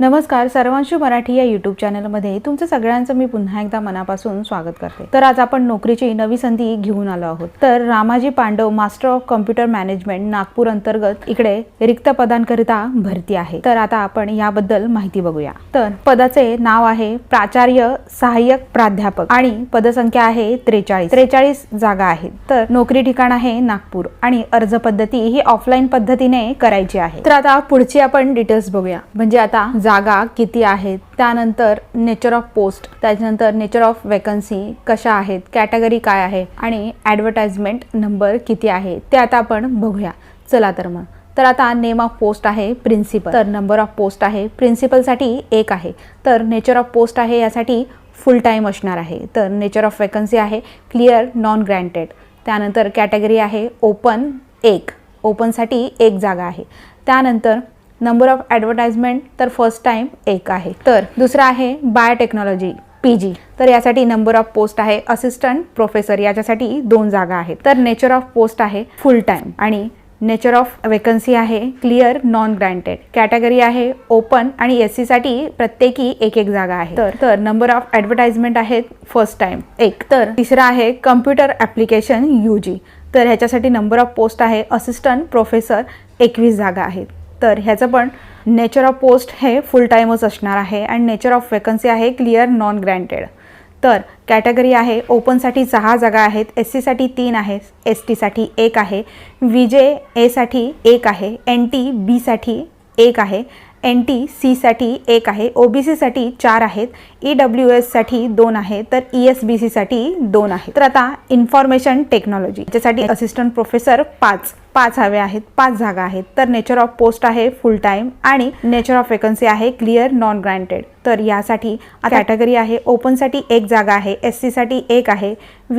नमस्कार सर्वांशु मराठी या यूट्यूब चॅनलमध्ये तुमचं सगळ्यांचं मी पुन्हा एकदा मनापासून स्वागत करते. तर आज आपण नोकरीची नवी संधी घेऊन आलो आहोत. तर Ramaji Pandav master of computer management Nagpur अंतर्गत इकडे रिक्त पदांकरिता भरती आहे. तर आता आपण याबद्दल माहिती बघूया. तर पदाचे नाव आहे प्राचार्य सहाय्यक प्राध्यापक आणि पदसंख्या आहे त्रेचाळीस. त्रेचाळीस जागा आहेत. तर नोकरी ठिकाण आहे नागपूर आणि अर्ज पद्धती ही ऑफलाईन पद्धतीने करायची आहे. तर आता पुढची आपण डिटेल्स बघूया. म्हणजे आता जागा किती आहेत? त्यानंतर नेचर ऑफ पोस्ट त्याच्यानंतर नेचर ऑफ वेकन्सी कशा आहेत? कॅटेगरी काय आहे? आणि ॲडव्हर्टाइजमेंट नंबर किती आहे? ते आता आपण बघूया. चला तर मग. तर आता नेम ऑफ पोस्ट आहे प्रिन्सिपल तर नंबर ऑफ पोस्ट आहे प्रिन्सिपलसाठी एक आहे. तर नेचर ऑफ पोस्ट आहे यासाठी फुल टाईम असणार आहे. तर नेचर ऑफ वेकन्सी आहे क्लिअर नॉन ग्रँटेड त्यानंतर कॅटेगरी आहे ओपन एक. ओपनसाठी एक जागा आहे. त्यानंतर नंबर ऑफ ॲडव्हर्टाइजमेंट तर फर्स्ट टाईम एक आहे. तर दुसरं आहे बायोटेक्नॉलॉजी पी जी. तर यासाठी नंबर ऑफ पोस्ट आहे असिस्टंट प्रोफेसर याच्यासाठी दोन जागा आहेत. तर नेचर ऑफ पोस्ट आहे फुल टाईम आणि नेचर ऑफ वेकन्सी आहे क्लिअर नॉन ग्रँटेड. कॅटेगरी आहे ओपन आणि एस सीसाठी प्रत्येकी एक एक जागा आहे. तर तर नंबर ऑफ ॲडव्हर्टाइजमेंट आहेत फर्स्ट टाइम एक. तर तिसरं आहे कम्प्युटर ॲप्लिकेशन यू जी. तर ह्याच्यासाठी नंबर ऑफ पोस्ट आहे असिस्टंट प्रोफेसर एकवीस जागा आहेत. तर ह्याचं पण नेचर ऑफ पोस्ट हे फुल टाईमच असणार आहे आणि नेचर ऑफ वेकन्सी आहे क्लिअर नॉन ग्रँटेड तर कॅटेगरी आहे ओपनसाठी सहा जागा आहेत एस सीसाठी तीन आहे एस टीसाठी एक आहे व्ही जे एसाठी एक आहे एन टी बीसाठी एक आहे एन टी सीसाठी एक आहे ओ बी सीसाठी चार आहेत ई डब्ल्यू एससाठी दोन आहे तर ई एस बी सीसाठी दोन आहे तर आता इन्फॉर्मेशन टेक्नॉलॉजी याच्यासाठी असिस्टंट प्रोफेसर पाच. पाच हवे आहेत पाच जागा आहेत. तर नेचर ऑफ पोस्ट आहे फुल टाईम आणि नेचर ऑफ वेकन्सी आहे क्लिअर नॉन ग्रँटेड तर यासाठी कॅटेगरी आहे ओपनसाठी एक जागा आहे एस सीसाठी एक आहे.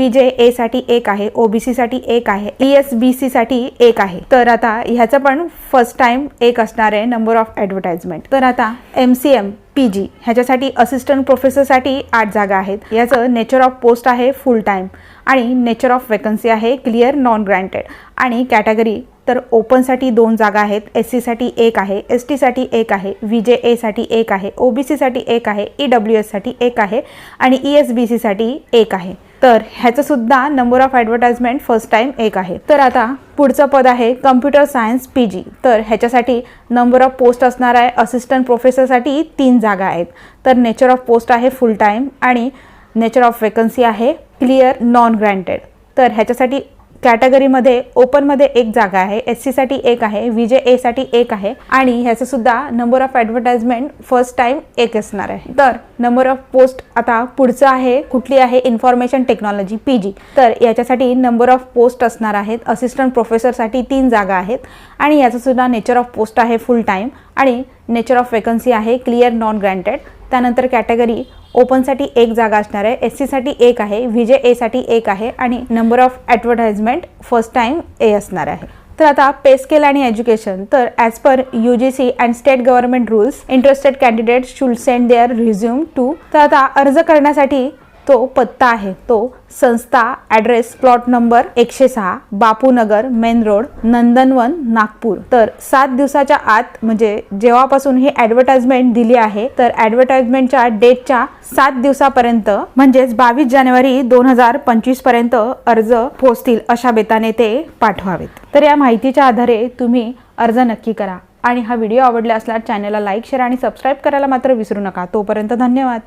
जे एसाठी एक आहे ओ बी सीसाठी एक आहे ई एस बी सीसाठी एक आहे. तर आता ह्याचं पण फर्स्ट टाइम एक असणार आहे नंबर ऑफ ॲडव्हर्टाइजमेंट तर आता M C M P G ह्याच्यासाठी असिस्टंट प्रोफेसरसाठी आठ जागा आहेत. याचं नेचर ऑफ पोस्ट आहे फुल टाईम आणि नेचर ऑफ वेकन्सी आहे क्लिअर नॉन ग्रँटेड आणि कॅटेगरी तर ओपनसाठी दोन जागा आहेत एस सीसाठी एक आहे एस टीसाठी एक आहे व्ही जे एसाठी एक आहे ओ बी सीसाठी एक आहे ई डब्ल्यू एससाठी एक आहे आणि ई एस बी सीसाठी एक आहे. तर ह्याचंसुद्धा number of advertisement first time एक आहे. तर आता पुढचं पद आहे कम्प्युटर सायन्स पी जी तर ह्याच्यासाठी नंबर ऑफ पोस्ट असणार आहे. असिस्टंट प्रोफेसरसाठी तीन जागा आहेत. तर नेचर ऑफ पोस्ट आहे फुल टाईम आणि नेचर ऑफ वेकन्सी आहे क्लिअर नॉन ग्रँटेड तर ह्याच्यासाठी कॅटेगरीमध्ये ओपनमध्ये एक जागा आहे एस सीसाठी एक आहे व्ही जे एसाठी एक आहे आणि ह्याचं सुद्धा number of advertisement first time एक असणार आहे. तर नंबर ऑफ पोस्ट आता पुढचं आहे कुठली आहे? इन्फॉर्मेशन टेक्नॉलॉजी पी जी तर याच्यासाठी नंबर ऑफ पोस्ट असणार आहेत असिस्टंट प्रोफेसरसाठी तीन जागा आहेत आणि याचं सुद्धा नेचर ऑफ पोस्ट आहे फुल टाईम आणि नेचर ऑफ वेकन्सी आहे क्लिअर नॉन ग्रँटेड त्यानंतर कॅटेगरी ओपनसाठी एक जागा असणार आहे. एस सीसाठी एक आहे. व्ही जे एसाठी एक आहे. आणि number of advertisement first time A असणार आहे. तर आता पे स्केल आणि एज्युकेशन तर as per U G C and state government rules interested candidate should send their resume to तर आता अर्ज करण्यासाठी तो पत्ता आहे. तो संस्था ॲड्रेस प्लॉट नंबर एकशे सहा बापूनगर मेन रोड नंदनवन नागपूर. तर सात दिवसाच्या आत म्हणजे जेव्हापासून ही ॲडव्हर्टाइजमेंट दिली आहे तर ॲडव्हर्टाइजमेंटच्या डेटच्या सात दिवसापर्यंत म्हणजेच बावीस जानेवारी दोन हजार पंचवीसपर्यंत अर्ज पोहोचतील अशा बेताने ते पाठवावेत. तर या माहितीच्या आधारे तुम्ही अर्ज नक्की करा. आणि हा व्हिडिओ आवडला असल्यास चॅनलला लाईक शेअर आणि सबस्क्राईब करायला मात्र विसरू नका. तोपर्यंत धन्यवाद.